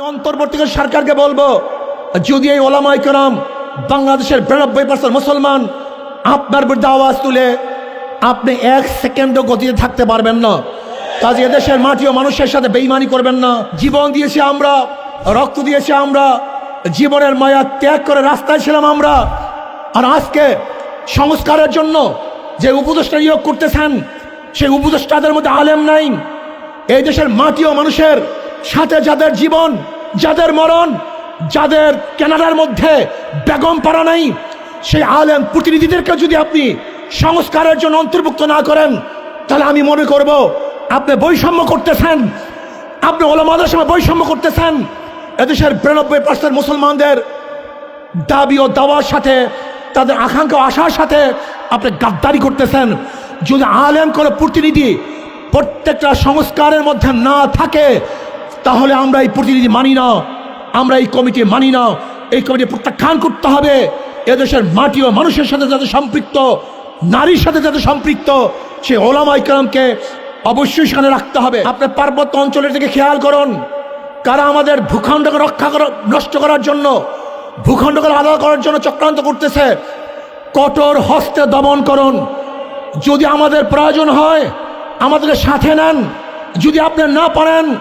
আমি অন্তর্বর্তীকাল সরকারকে বলব, যদি এই ওলামাই কেরাম বাংলাদেশের বিরানব্বই পার্সেন্ট মুসলমান আপনার বিরুদ্ধে আওয়াজ তুলে, আপনি এক সেকেন্ডও গতিতে থাকতে পারবেন না। কাজে এদেশের মাটি ও মানুষের সাথে বেইমানি করবেন না। জীবন দিয়েছি আমরা, রক্ত দিয়েছি আমরা, জীবনের মায়া ত্যাগ করে রাস্তায় ছিলাম আমরা। আর আজকে সংস্কারের জন্য যে উপদেষ্টা নিয়োগ করতেছেন, সেই উপদেষ্টাদের মধ্যে আলেম নাই এই দেশের মাটি ও মানুষের সাথে যাদের জীবন, যাদের মরণ, যাদের কেনাডার মধ্যে বেগম পারা নাই, সেই আলেম প্রতিনিধিদেরকে যদি আপনি সংস্কারের জন্য অন্তর্ভুক্ত না করেন, তাহলে আমি মনে করব আপনি বৈষম্য করতেছেন। আপনি ওলামাদের সময় বৈষম্য করতেছেন। এদেশের বিরানব্বই পার্সেন্ট মুসলমানদের দাবি ও দাওয়ার সাথে, তাদের আকাঙ্ক্ষা আশার সাথে আপনি গাদ্দারি করতেছেন। যদি আলেম কোনো প্রতিনিধি প্রত্যেকটা সংস্কারের মধ্যে না থাকে তাহলে আমরা এই প্রতিনিধি মানি না। আমরা এই কমিটি মানি না। এই কমিটি প্রত্যাখ্যান করতে হবে। এদেশের মাটি ও মানুষের সাথে যাতে সম্পৃক্ত, নারীর সাথে যাতে সম্পৃক্ত, সে ওলামাই কালামকে অবশ্যই সেখানে রাখতে হবে। আপনার পার্বত্য অঞ্চলের দিকে খেয়াল করুন। কারা আমাদের ভূখণ্ডকে রক্ষা করা, নষ্ট করার জন্য, ভূখণ্ডকে আলাদা করার জন্য চক্রান্ত করতেছে, কঠোর হস্তে দমন করুন। যদি আমাদের প্রয়োজন হয়, আমাদেরকে সাথে নেন। যদি আপনি না পারেন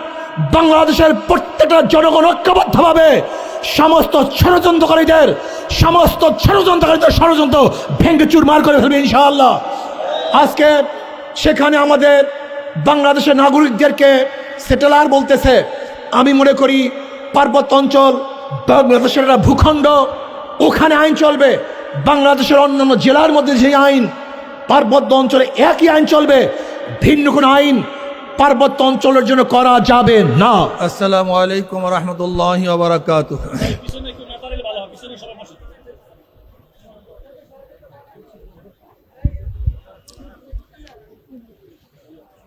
বাংলাদেশের প্রত্যেকটা জনগণ ঐক্যবদ্ধভাবে সমস্ত ষড়যন্ত্রকারীদের সমস্ত ষড়যন্ত্রকারীদের ষড়যন্ত্র ভেঙ্গে চুরমার করে ফেলবে ইনশাআল্লাহ। আজকে সেখানে আমাদের বাংলাদেশের নাগরিকদেরকে সেটেলার বলতেছে, আমি মনে করি পার্বত্য অঞ্চল বাংলাদেশের একটা ভূখণ্ড, ওখানে আইন চলবে। বাংলাদেশের অন্যান্য জেলার মধ্যে যে আইন, পার্বত্য অঞ্চলে একই আইন চলবে, ভিন্ন কোনো আইন পার্বত্য অঞ্চলের জন্য করা যাবে না আসসালামু আলাইকুম রহমতুল্লাহ বারাকাত পিছনে একটু না দাঁড়ালে ভালো হয় পিছনে সবাই বসে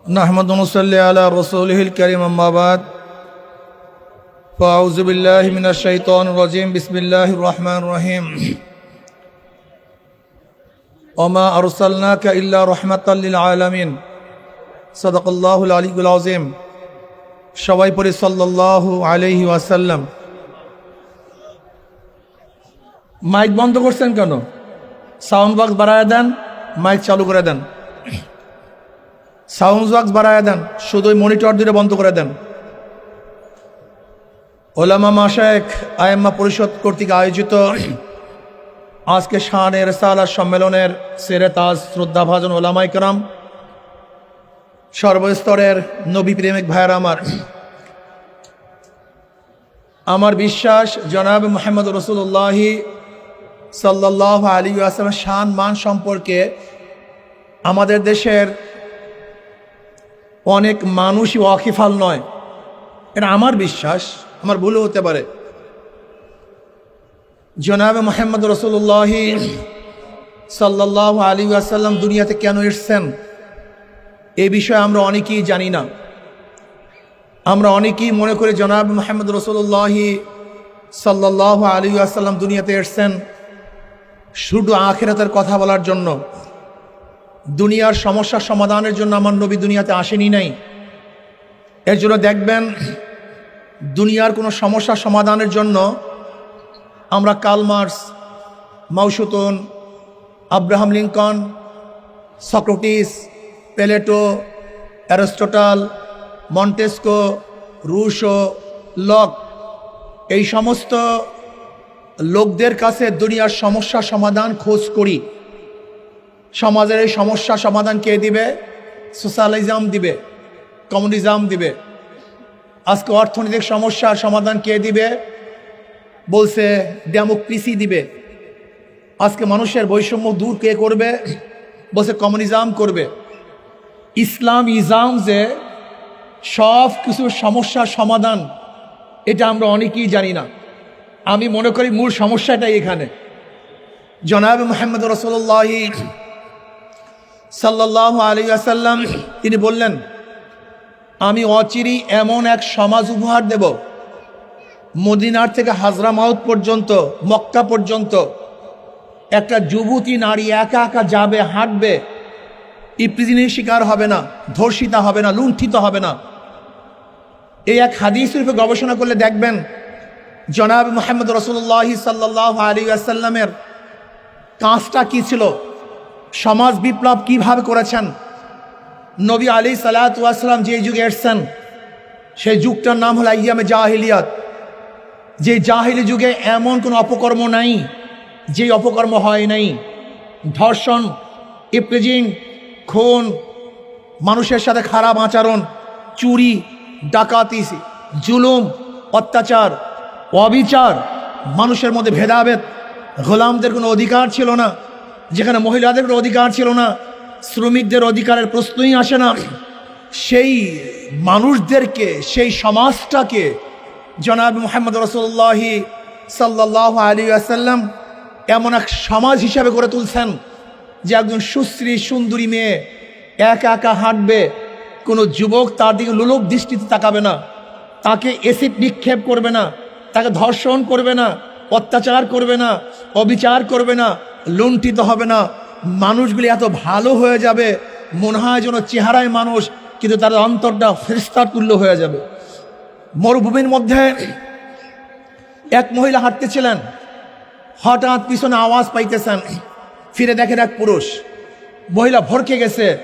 نحمد ونصلي على رسوله الكريم أما بعد فأعوذ بالله من الشيطان الرجيم بسم الله الرحمن الرحيم وما أرسلناك إلا رحمة للعالمين আলী আলীগুল সবাই পরে সাল্লাহ আলহি আসাল্লাম মাইক বন্ধ করছেন কেন? সাউন্ড বক্স বাড়ায় দেন, মাইক চালু করে দেন। সাউন্ড বক্স বাড়ায় দেন, শুধু মনিটর দুটো বন্ধ করে দেন। ওলামা মাসায়ক আয়াম্মা পরিষদ কর্তৃক আয়োজিত আজকে শাহ সালা সম্মেলনের সেরে তাজ শ্রদ্ধাভাজন ওলামাইকরাম সর্বস্তরের নবী প্রেমিক ভাইয়ের আমার। আমার বিশ্বাস, জনাব মোহাম্মদ রসুল্লাহি সাল্লাহ আলী আসলামের শান, মান সম্পর্কে আমাদের দেশের অনেক মানুষই ওয়াকিফাল নয়। এটা আমার বিশ্বাস, আমার ভুলও হতে পারে। জনাব মোহাম্মদ রসুল্লাহি সাল্লাহ আলী আসাল্লাম দুনিয়াতে কেন এসছেন? এ বিষয়ে আমরা অনেকেই জানি না। আমরা অনেকেই মনে করি জনাব মোহাম্মদ রসুল্লাহি সাল্লাহ আলী আসাল্লাম দুনিয়াতে এসছেন শুধু আখেরাতের কথা বলার জন্য। দুনিয়ার সমস্যা সমাধানের জন্য আমার নবী দুনিয়াতে আসেনি নাই। এর জন্য দেখবেন দুনিয়ার কোনো সমস্যা সমাধানের জন্য আমরা Karl Marx Mao Zedong, Abraham Lincoln, Socrates Plato Aristotle, Montesquieu, Rousseau Locke এই সমস্ত লোকদের কাছে দুনিয়ার সমস্যা সমাধান খোঁজ করি। সমাজের এই সমস্যা সমাধান কে দিবে? সোশ্যালিজম দিবে, কমিউনিজম দিবে। আজকে অর্থনৈতিক সমস্যার সমাধান কে দিবে? বলছে ডেমোক্রেসি দিবে। আজকে মানুষের বৈষম্য দূর কে করবে? বলছে কমিউনিজম করবে। ইসলাম ইজাম যে সব কিছু সমস্যার সমাধান, এটা আমরা অনেকেই জানি না। আমি মনে করি মূল সমস্যাটাই এখানে। জনাব মোহাম্মদ রসল্লাহি সাল্লাহ আলী আসাল্লাম তিনি বললেন, আমি অচিরি এমন এক সমাজ উপহার দেব, মদিনার থেকে হাজরা মাউত পর্যন্ত, মক্কা পর্যন্ত, একটা যুবতী নারী একা একা যাবে, হাঁটবে ইপ্রিজিনের শিকার হবে না, ধর্ষিতা হবে না, লুণ্ঠিত হবে না। এই এক হাদিস রূপে গবেষণা করলে দেখবেন, জনাব মোহাম্মদ রসুল্লাহ সাল্লাহ আলী আসাল্লামের কাজটা কি ছিল? সমাজ বিপ্লব কীভাবে করেছেন? নবী আলী সালাতাম যে যুগে এসছেন, সেই যুগটার নাম হলো আইয়ামে জাহিলিয়াত। যে জাহিলি যুগে এমন কোনো অপকর্ম নাই যেই অপকর্ম হয় নাই। ধর্ষণ ইপ্রিজিং খুন, মানুষের সাথে খারাপ আচরণ, চুরি, ডাকাতি, জুলুম, অত্যাচার, অবিচার, মানুষের মধ্যে ভেদাভেদ। গোলামদের কোনো অধিকার ছিল না, যেখানে মহিলাদের কোনো অধিকার ছিল না, শ্রমিকদের অধিকারের প্রশ্নই আসে না। সেই মানুষদেরকে, সেই সমাজটাকে জনাব মোহাম্মদ রসুল্লাহি সাল্লাহ আলী আসাল্লাম এমন এক সমাজ হিসাবে গড়ে তুলছেন। যে একজন সুশ্রী, সুন্দরী মেয়ে একা একা হাঁটবে, কোনো যুবক তার দিকে লোলক দৃষ্টিতে তাকাবে না। তাকে এসিড নিক্ষেপ করবে না, তাকে ধর্ষণ করবে না, অত্যাচার করবে না, অবিচার করবে না, লুণ্ঠিত হবে না। মানুষগুলি এত ভালো হয়ে যাবে, মনে হয় যেন চেহারায় মানুষ, কিন্তু তার অন্তরটা ফেরিস্তার তুল্য হয়ে যাবে। মরুভূমির মধ্যে এক মহিলা হাঁটতেছিলেন। হঠাৎ পিছনে আওয়াজ পাইতেছেন। ফিরে দেখেন এক পুরুষ। মহিলা ভরকে গেছে।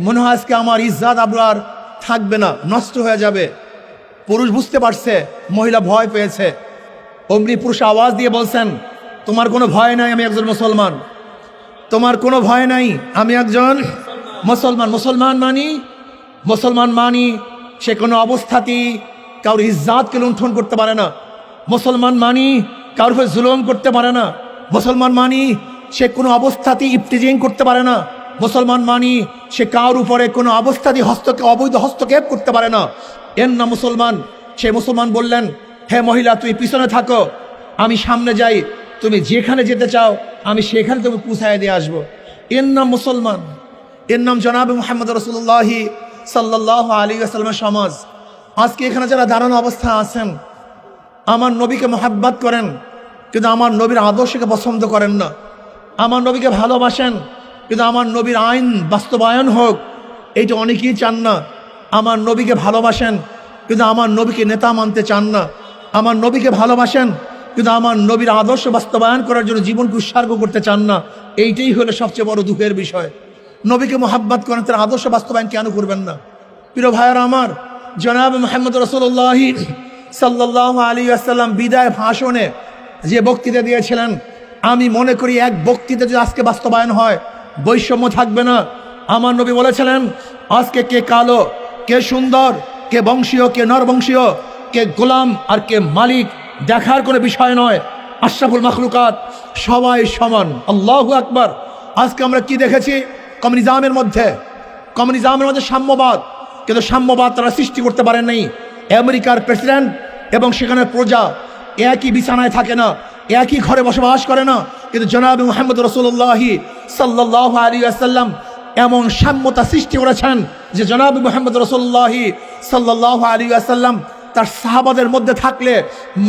মনে হয় আজকে আমার ইজ্জাত আবরার থাকবে না, নষ্ট হয়ে যাবে। পুরুষ বুঝতে পারছে, মহিলা ভয় পেয়েছে। অমনি পুরুষ আওয়াজ দিয়ে বলছেন, তোমার কোনো ভয় নাই আমি একজন মুসলমান। তোমার কোনো ভয় নাই আমি একজন মুসলমান। মুসলমান মানি? মুসলমান মানি সে কোনো অবস্থাতেই কারোর ইজ্জাতকে লুণ্ঠন করতে পারে না। মুসলমান মানি কারোর জুলুম করতে পারে না। মুসলমান মানি সে কোনো অবস্থাতেই ইফতিজিং করতে পারে না। মুসলমান মানি, সে কার উপরে কোনো অবস্থাতেই হস্তকে অবৈধ হস্তক্ষেপ করতে পারে না। এর না মুসলমান। সে মুসলমান বললেন, হে মহিলা, তুই পিছনে থাকো। আমি সামনে যাই। তুমি যেখানে যেতে চাও, আমি সেখানে তুমি পুষায় দিয়ে আসব। এর নাম মুসলমান। এর নাম জনাব মোহাম্মদ রসুল্লাহি সাল্লাহ আলী আসালামের সমাজ। আজকে এখানে যারা দাঁড়ানো অবস্থা আছেন, আমার নবীকে মোহাব্বাত করেন, কিন্তু আমার নবীর আদর্শকে পছন্দ করেন না। আমার নবীকে ভালোবাসেন, কিন্তু আমার নবীর আইন বাস্তবায়ন হোক, এইটা অনেকেই চান না। আমার নবীকে ভালোবাসেন, কিন্তু আমার নবীকে নেতা মানতে চান না। আমার নবীকে ভালোবাসেন, কিন্তু আমার নবীর আদর্শ বাস্তবায়ন করার জন্য জীবনকে উৎসর্গ করতে চান না। এইটাই হলো সবচেয়ে বড় দুঃখের বিষয়। নবীকে মোহাব্বাত করেন, তার আদর্শ বাস্তবায়ন কেন করবেন না? প্রিয় ভাইয়ারা আমার, জনাব মোহাম্মদ রসুল্লাহ সাল্লাহ আলী আসাল্লাম বিদায় ভাষণে যে বক্তৃতা দিয়েছিলেন আমি মনে করি এক বক্তৃতা যদি আজকে বাস্তবায়ন হয়, বৈষম্য থাকবে না। আমার নবী বলেছিলেন, আজকে কে কালো, কে সুন্দর, কে বংশীয়, কে নরবংশীয়, কে গোলাম আর কে মালিক, দেখার কোনো বিষয় নয়। আশরাফুল মখলুকাত সবাই সমান। আল্লাহ আকবার। আজকে আমরা কি দেখেছি? কমিউনিজামের মধ্যে। কমিউনিজামের মধ্যে সাম্যবাদ। কিন্তু সাম্যবাদ তারা সৃষ্টি করতে পারেন নাই আমেরিকার প্রেসিডেন্ট এবং সেখানে প্রজা একই বিছানায় থাকে না। একই ঘরে বসবাস করে না। কিন্তু জনাব মোহাম্মদ রসুল্লাহি সাল্লাহ আলী আসাল্লাম এমন সাম্যতা সৃষ্টি করেছেন যে জনাব মোহাম্মদ রসুল্লাহি সাল্লাহ আলী আসাল্লাম তার সাহাবাদের মধ্যে থাকলে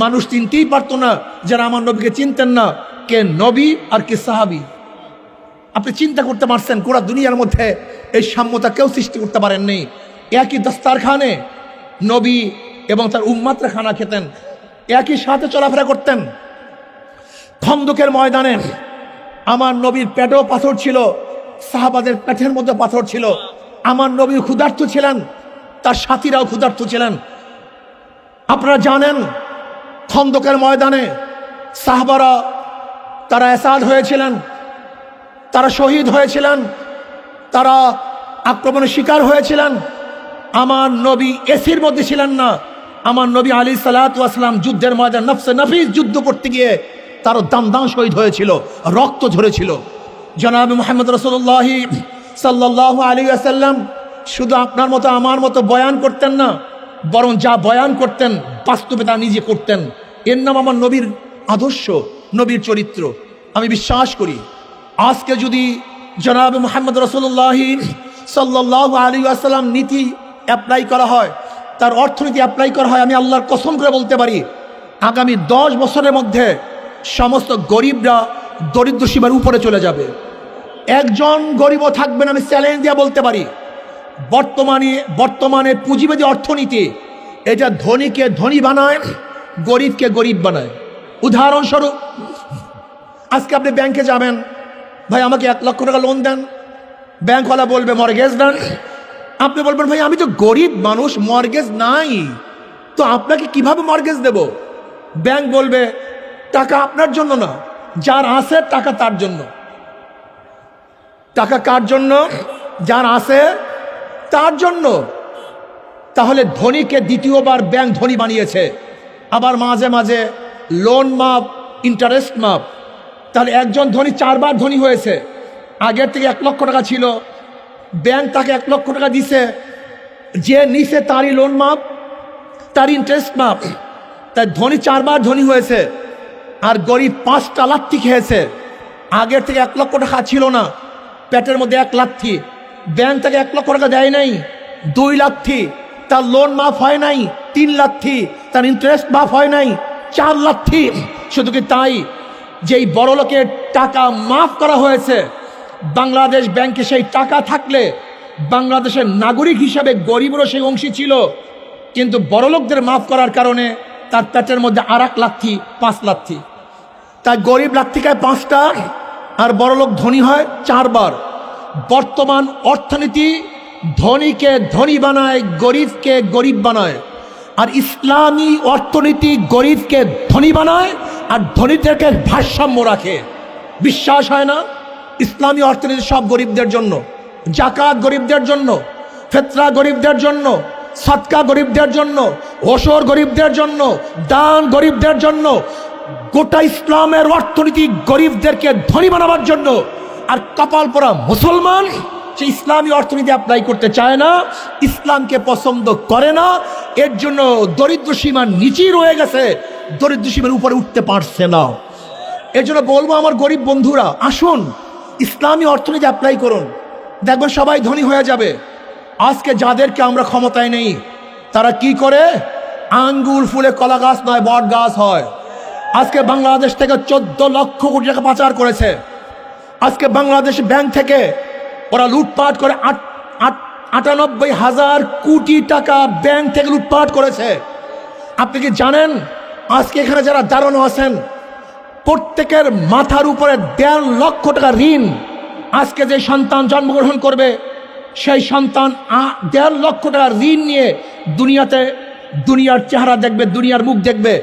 মানুষ চিনতেই পারতো না যারা আমার নবীকে চিনতেন না কে নবী আর কে সাহাবি। আপনি চিন্তা করতে পারছেন গোড়া দুনিয়ার মধ্যে এই সাম্যতা কেউ সৃষ্টি করতে পারেননি। একই দস্তারখানে নবী এবং তার উম্মাত্রা খানা খেতেন, একই সাথে চলাফেরা করতেন। খন্দকের ময়দানে। আমার নবীর পেটেও পাথর ছিল, সাহাবাদের পেটের মধ্যে পাথর ছিল। আমার নবী ক্ষুধার্ত ছিলেন, তার সাথীরাও ক্ষুধার্ত ছিলেন। আপনারা জানেন, খন্দকের ময়দানে সাহাবারা তারা এসাদ হয়েছিলেন, তারা শহীদ হয়েছিলেন, তারা আক্রমণের শিকার হয়েছিলেন। আমার নবী এসির মধ্যে ছিলেন না। আমার নবী আলী সালাতাম যুদ্ধের ময়দান নফসে নফিস যুদ্ধ করতে গিয়ে দাম দাম শহীদ হয়েছিল, রক্ত ঝরেছিল। জনাব মোহাম্মদ রসুল্লাহি সাল্লাহ আলী আসাল্লাম শুধু আপনার মতো, আমার মতো বয়ান করতেন না, বরং যা বয়ান করতেন, বাস্তবে তা নিজে করতেন। এর নাম আমার নবীর আদর্শ, নবীর চরিত্র। আমি বিশ্বাস করি, আজকে যদি জনাব মোহাম্মদ রসুল্লাহি সাল্লাহ আলী আসাল্লাম নীতি অ্যাপ্লাই করা হয়, তার অর্থনীতি অ্যাপ্লাই করা হয়, আমি আল্লাহর কসম করে বলতে পারি, আগামী দশ বছরের মধ্যে সমস্ত গরিবরা দরিদ্র সীমার উপরে চলে যাবে। একজন গরিবও থাকবেন আমি চ্যালেঞ্জ দিয়ে বলতে পারি। বর্তমানে বর্তমানে পুঁজিবাদী অর্থনীতি, এটা ধনীকে ধনী বানায়, গরিবকে গরিব বানায়। উদাহরণস্বরূপ, আজকে আপনি ব্যাংকে যাবেন, ভাই আমাকে এক লক্ষ টাকা লোন দেন ব্যাংকওয়ালা বলবে মর্গেজ দেন। আপনি বলবেন, ভাই, আমি তো গরিব মানুষ মর্গেজ নাই। তো আপনাকে কীভাবে মর্গেজ দেব? ব্যাংক বলবে টাকা আপনার জন্য না, যার আছে টাকা তার জন্য। টাকা কার জন্য? যার আছে তার জন্য। তাহলে ধনীকে দ্বিতীয়বার ব্যাংক ধনী বানিয়েছে। আবার মাঝে মাঝে লোন মাপ ইন্টারেস্ট মাপ। তাহলে একজন ধনী চারবার ধনী হয়েছে। আগের থেকে এক লক্ষ টাকা ছিল। ব্যাংক তাকে এক লক্ষ টাকা দিছে। যে নিছে তারই লোন মাপ তার ইন্টারেস্ট মাপ। তাই ধনী চারবার ধনী হয়েছে। আর গরিব পাঁচটা লাথি খেয়েছে। আগের থেকে এক লক্ষ টাকা ছিল না। পেটের মধ্যে এক লাথি ব্যাংক থেকে এক লক্ষ টাকা দেয় নাই। দুই লাথি তার লোন মাফ হয় নাই। তিন লাথি তার ইন্টারেস্ট মাফ হয় নাই। চার লাথি শুধু কি তাই? যেই বড় লোকের টাকা মাফ করা হয়েছে, বাংলাদেশ ব্যাংকে সেই টাকা থাকলে বাংলাদেশের নাগরিক হিসাবে গরিবেরও সেই অংশী ছিল। কিন্তু বড়লোকদের মাফ করার কারণে তার পেটের মধ্যে আর এক লাথি, পাঁচ লাথি। তাই গরিব লাথিকায় পাঁচটা আর বড়লোক ধনী হয় চারবার। বর্তমান অর্থনীতি ধনীকে ধনী বানায়, গরিবকে গরিব বানায়। আর ইসলামী অর্থনীতি গরিবকে ধনী বানায় আর ধনীদেরকে ভারসাম্য রাখে। বিশ্বাস হয় না? ইসলামী অর্থনীতি সব গরিবদের জন্য। জাকাত গরিবদের জন্য, ফেতরা গরিবদের জন্য, সৎকা গরিবদের জন্য ওসর গরিবদের জন্য, দান গরিবদের জন্য, গোটা ইসলামের অর্থনীতি গরিবদেরকে ধনী বানাবার জন্য, আর কপাল পরা মুসলমান সে ইসলামী অর্থনীতি অ্যাপ্লাই করতে চায় না, ইসলামকে পছন্দ করে না, এর জন্য দরিদ্র সীমার নিচেই রয়ে গেছে, দরিদ্র সীমার উপরে উঠতে পারছে না। এর জন্য বলব আমার গরিব বন্ধুরা, আসুন, ইসলামী অর্থনীতি অ্যাপ্লাই করুন। দেখবেন সবাই ধনী হয়ে যাবে। আজকে যাদেরকে আমরা ক্ষমতায় নেই তারা কি করে? আঙ্গুর ফুলে কলা গাছ নয়, বট গাছ হয়। আজকে বাংলাদেশ থেকে চোদ্দ লক্ষ কোটি টাকা পাচার করেছে। আজকে বাংলাদেশ ব্যাংক থেকে ওরা লুটপাট করে আট আট, আটানব্বই হাজার কোটি টাকা ব্যাংক থেকে লুটপাট করেছে। আপনি কি জানেন? আজকে এখানে যারা দাঁড়ানো আছেন, প্রত্যেকের মাথার উপরে দেড় লক্ষ টাকা ঋণ আজকে যে সন্তান জন্মগ্রহণ করবে সেই সন্তান দেড় লক্ষ টাকা ঋণ নিয়ে দুনিয়াতে দুনিয়ার চেহারা দেখবে, দুনিয়ার মুখ দেখবে।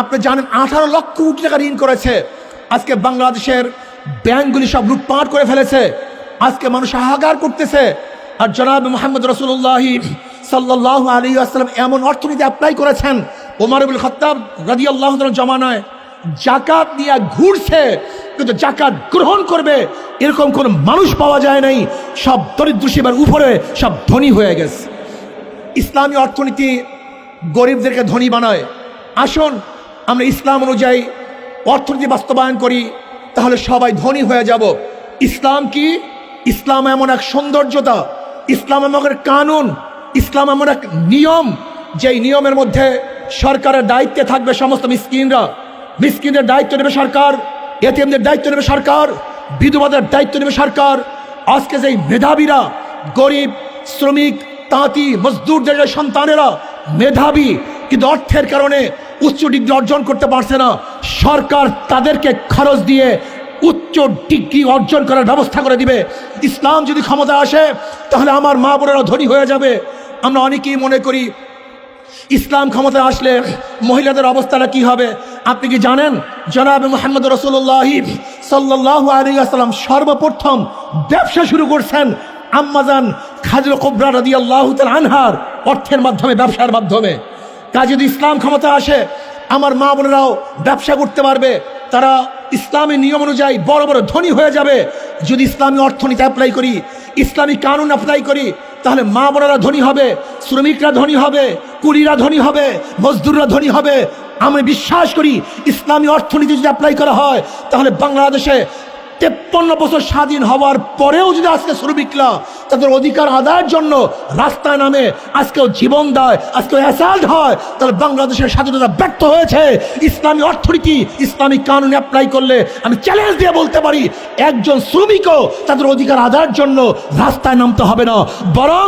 আপনি জানেন, আঠারো লক্ষ কোটি টাকা ঋণ করেছে। আজকে বাংলাদেশের ব্যাংকগুলি সব লুটপাট করে ফেলেছে। আজকে মানুষ হাহাকার করতেছে। আর জনাব মোহাম্মদ রসুল্লাহি সাল্লাহ আলী আসসালাম এমন অর্থনীতি অ্যাপ্লাই করেছেন। ওমারুল খত্তাব রাজি আল্লাহ জমানায় জাকাত নিয়ে ঘুরছে, কিন্তু জাকাত গ্রহণ করবে। এরকম কোনো মানুষ পাওয়া যায় নাই। সব দরিদ্র সীমার উপরে সব ধনী হয়ে গেছে। ইসলামী অর্থনীতি গরিবদেরকে ধনী বানায়। আসুন, আমরা ইসলাম অনুযায়ী অর্থনীতি বাস্তবায়ন করি, তাহলে সবাই ধনী হয়ে যাব। ইসলাম কি? ইসলাম এমন এক সৌন্দর্যতা, ইসলাম এমন এক কানুন, ইসলাম এমন এক নিয়ম, যেই নিয়মের মধ্যে সরকারের দায়িত্বে থাকবে সমস্ত মিসকিনরা। মিসকিনদের দায়িত্ব নেবে সরকার এটিএমদের দায়িত্ব নেবে সরকার। বিধবাদের দায়িত্ব নেবে সরকার। আজকে যেই মেধাবীরা, গরিব, শ্রমিক, তাঁতি, মজদুরদের সন্তানেরা মেধাবী, কিন্তু অর্থের কারণে উচ্চ ডিগ্রি অর্জন করতে পারছে না, সরকার তাদেরকে খরচ দিয়ে উচ্চ ডিগ্রি অর্জন করার ব্যবস্থা করে দিবে। ইসলাম যদি ক্ষমতা আসে, তাহলে আমার মা বোনেরা ধনী হয়ে যাবে। আমরা অনেকেই মনে করি, ইসলাম ক্ষমতায় আসলে মহিলাদের অবস্থাটা কি হবে? আপনি কি জানেন? জনাব মোহাম্মদ রসুল্লাহ সাল্লাহ আলী আসসালাম সর্বপ্রথম ব্যবসা শুরু করছেন আম্মাজান খাজর কোবরা রাদি আল্লাহ আনহার অর্থের মাধ্যমে, ব্যবসার মাধ্যমে। কাজ যদি ইসলাম ক্ষমতা আসে, আমার মা বোনেরাও ব্যবসা করতে পারবে। তারা ইসলামী নিয়ম অনুযায়ী বড় বড় ধনী হয়ে যাবে। যদি ইসলামী অর্থনীতি অ্যাপ্লাই করি, ইসলামী কানুন অ্যাপ্লাই করি, তাহলে মা বোনেরা ধনী হবে, শ্রমিকরা ধনী হবে কুলিরা ধনী হবে, মজদুররা ধনী হবে। আমি বিশ্বাস করি ইসলামী অর্থনীতি যদি অ্যাপ্লাই করা হয় তাহলে বাংলাদেশে তেপ্পন্ন বছর স্বাধীন হওয়ার পরেও যদি আজকে শ্রমিকরা তাদের অধিকার আদায়ের জন্য রাস্তায় নামে আজকেও জীবন দেয়, আজকেও অ্যাসাল্ট হয়, তাহলে বাংলাদেশের স্বাধীনতা ব্যর্থ হয়েছে। ইসলামী অর্থনীতি, ইসলামী কানুন অ্যাপ্লাই করলে আমি চ্যালেঞ্জ দিয়ে বলতে পারি, একজন শ্রমিকও তাদের অধিকার আদায়ের জন্য রাস্তায় নামতে হবে না। বরং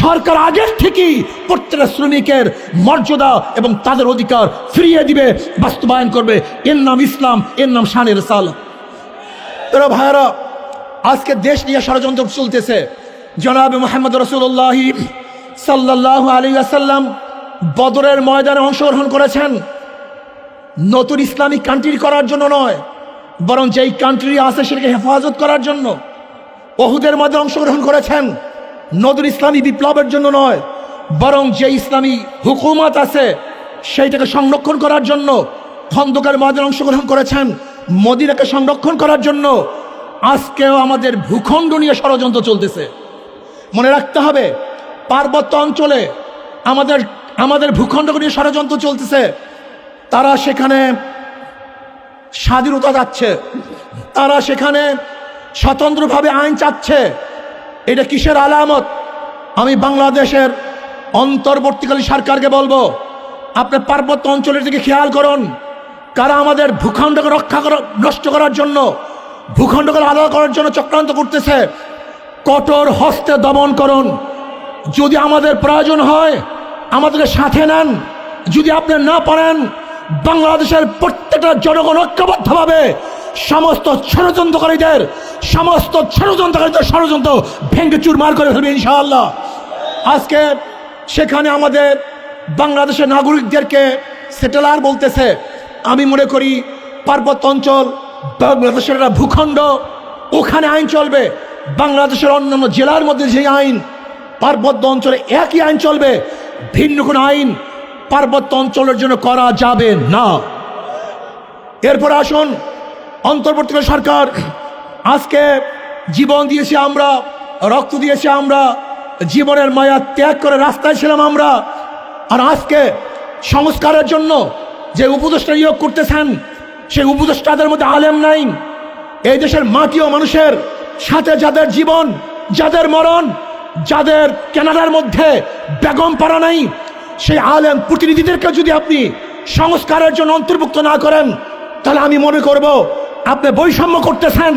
সরকার আগের থেকেই প্রত্যেকটা শ্রমিকের মর্যাদা এবং তাদের অধিকার ফিরিয়ে দিবে, বাস্তবায়ন করবে। এর নাম ইসলাম, এর নাম শানের সাল তোরা ভাইরা আজকে দেশ নিয়ে ষড়যন্ত্র চলতেছে। জনাব মোহাম্মদ রসুল্লাহ সাল্লাহ আলী আসাল্লাম বদরের ময়দানে অংশগ্রহণ করেছেন। নতুন ইসলামিক কান্ট্রি করার জন্য নয়, বরং যেই কান্ট্রি আছে সেটাকে হেফাজত করার জন্য। ওহুদের মধ্যে অংশগ্রহণ করেছেন, নতুন ইসলামী বিপ্লবের জন্য নয়, বরং যে ইসলামী হুকুমত আছে, সেইটাকে সংরক্ষণ করার জন্য খন্দকার ময়দানে অংশগ্রহণ করেছেন। মদিনাকে সংরক্ষণ করার জন্য আজকেও আমাদের ভূখণ্ড নিয়ে ষড়যন্ত্র চলতেছে। মনে রাখতে হবে, পার্বত্য অঞ্চলে আমাদের আমাদের ভূখণ্ডকে নিয়ে ষড়যন্ত্র চলতেছে। তারা সেখানে স্বাধীনতা যাচ্ছে। তারা সেখানে স্বতন্ত্রভাবে আইন চাচ্ছে। এটা কিসের আলামত? আমি বাংলাদেশের অন্তর্বর্তীকালীন সরকারকে বলব, আপনি পার্বত্য অঞ্চলের দিকে খেয়াল করুন। কারা আমাদের ভূখণ্ডকে রক্ষা করা, নষ্ট করার জন্য, ভূখণ্ডকে আলাদা করার জন্য চক্রান্ত করতেছে? কঠোর হস্তে দমন করুন। যদি আমাদের প্রয়োজন হয়, আমাদেরকে সাথে নেন। যদি আপনি না পারেন, বাংলাদেশের প্রত্যেকটা জনগণ ঐক্যবদ্ধভাবে সমস্ত ষড়যন্ত্রকারীদের সমস্ত ষড়যন্ত্রকারীদের ষড়যন্ত্র ভেঙ্গে চুরমার করে ফেলবে ইনশাআল্লাহ। আজকে সেখানে আমাদের বাংলাদেশের নাগরিকদেরকে সেটেলার বলতেছে আমি মনে করি পার্বত্য অঞ্চল বাংলাদেশের একটা ভূখণ্ড। ওখানে আইন চলবে। বাংলাদেশের অন্যান্য জেলার মধ্যে যে আইন, পার্বত্য অঞ্চলে একই আইন চলবে। ভিন্ন কোনো আইন পার্বত্য অঞ্চলের জন্য করা যাবে না। এরপর আসুন, অন্তর্বর্তীকালীন সরকার। আজকে জীবন দিয়েছি আমরা, রক্ত দিয়েছি আমরা, জীবনের মায়া ত্যাগ করে রাস্তায় ছিলাম আমরা। আর আজকে সংস্কারের জন্য যে উপদেষ্টা নিয়োগ করতেছেন সেই উপদেষ্টাদের মধ্যে আলেম নাই। এই দেশের মাটি ও মানুষের সাথে যাদের জীবন, যাদের মরণ, যাদের কেনাডার মধ্যে বেগম পারা নাই, সেই আলেম প্রতিনিধিদেরকে যদি আপনি সংস্কারের জন্য অন্তর্ভুক্ত না করেন, তাহলে আমি মনে করব আপনি বৈষম্য করতেছেন।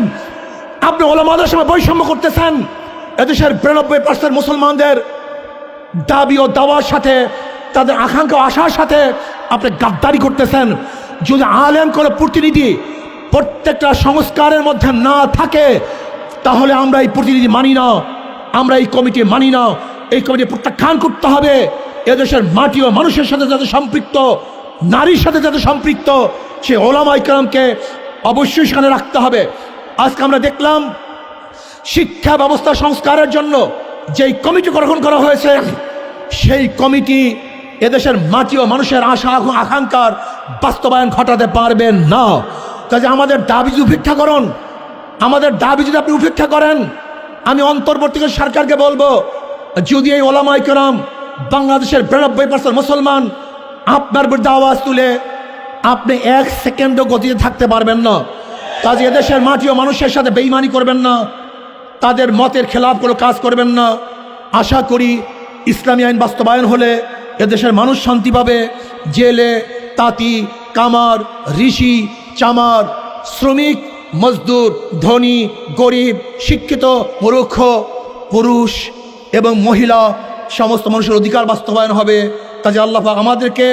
আপনি ওলামাদের সময় বৈষম্য করতেছেন। এদেশের বিরানব্বই পার্সেন্ট মুসলমানদের দাবি ও দাওয়ার সাথে, তাদের আকাঙ্ক্ষা আশার সাথে আপনি গাদ্দারি করতেছেন। যদি আলেম কোনো প্রতিনিধি প্রত্যেকটা সংস্কারের মধ্যে না থাকে, তাহলে আমরা এই প্রতিনিধি মানি না। আমরা এই কমিটি মানি না। এই কমিটি প্রত্যাখ্যান করতে হবে। এদেশের মাটি ও মানুষের সাথে যাতে সম্পৃক্ত, নারীর সাথে যাতে সম্পৃক্ত, সে ওলামাই কালামকে অবশ্যই সেখানে রাখতে হবে। আজকে আমরা দেখলাম, শিক্ষা ব্যবস্থা সংস্কারের জন্য যেই কমিটি গঠন করা হয়েছে, সেই কমিটি এদেশের মাটি ও মানুষের আশা আকাঙ্ক্ষার বাস্তবায়ন ঘটাতে পারবেন না। কাজে আমাদের দাবি যদি উপেক্ষা করুন, আমাদের দাবি যদি আপনি উপেক্ষা করেন, আমি অন্তর্বর্তী সরকারকে বলব, যদি এই ওলামাই কেরাম বাংলাদেশের বিরানব্বই পার্সেন্ট মুসলমান আপনার বিরুদ্ধে আওয়াজ তুলে, আপনি এক সেকেন্ডও গতিতে থাকতে পারবেন না। কাজে এদেশের মাটি ও মানুষের সাথে বেইমানি করবেন না, তাদের মতের খেলাফ কোনো কাজ করবেন না। আশা করি ইসলামী আইন বাস্তবায়ন হলে এদেশের মানুষ শান্তি পাবে। জেলে, তাঁতি, কামার, ঋষি, চামার, শ্রমিক, মজদুর, ধনী, গরিব, শিক্ষিত, মূর্খ, পুরুষ এবং মহিলা সমস্ত মানুষের অধিকার বাস্তবায়ন হবে। কাজে আল্লাহ আমাদেরকে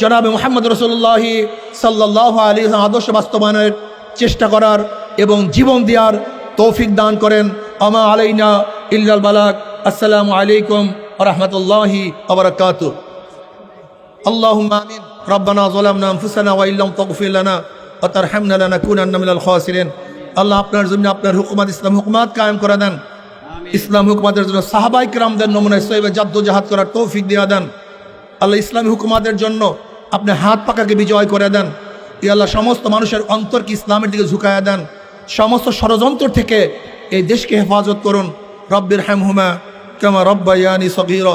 জনাবে মোহাম্মদ রসুল্লাহি সাল্লাহ আলী আদর্শ বাস্তবায়নের চেষ্টা করার এবং জীবন দেওয়ার তৌফিক দান করেন। আমা আলাইনা ইল্লাল বালাক আসসালামু আলাইকুম রহমতুল্লাহি আবরকাত اللهم آمين ربنا ظلمنا أنفسنا وإن لم تغفر لنا وترحمنا لنكونن من الخاسرين আল্লাহ আপনার জন্য আপনার হুকুমাত ইসলাম হুকুমাত কায়েম করে দেন ইসলাম হুকুমাতের জন্য সাহাবাই কিরামদের নমুনায় সৈবে জাদ্দ জাহাদ করার তৌফিক দিয়ে দেন আল্লাহ ইসলামী হুকুমাতের জন্য আপনি হাত পাকাকে বিজয় করে দেন ই আল্লাহ সমস্ত মানুষের অন্তরকে ইসলামের দিকে ঝুঁকায়া দেন সমস্ত ষড়যন্ত্র থেকে এই দেশকে হেফাজত করুন রব্বির হ্যামহুমা কেমা রব্বাইয়ানি সগির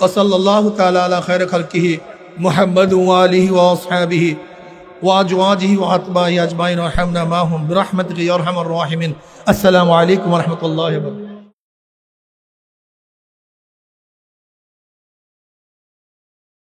ওসল্লাহ তালা আলা খৈর খালকিহি محمد وآله وأصحابه وأزواجه وأتباعه أجمعين وارحمنا معهم برحمتك يا أرحم الراحمين السلام عليكم ورحمة الله وبركاته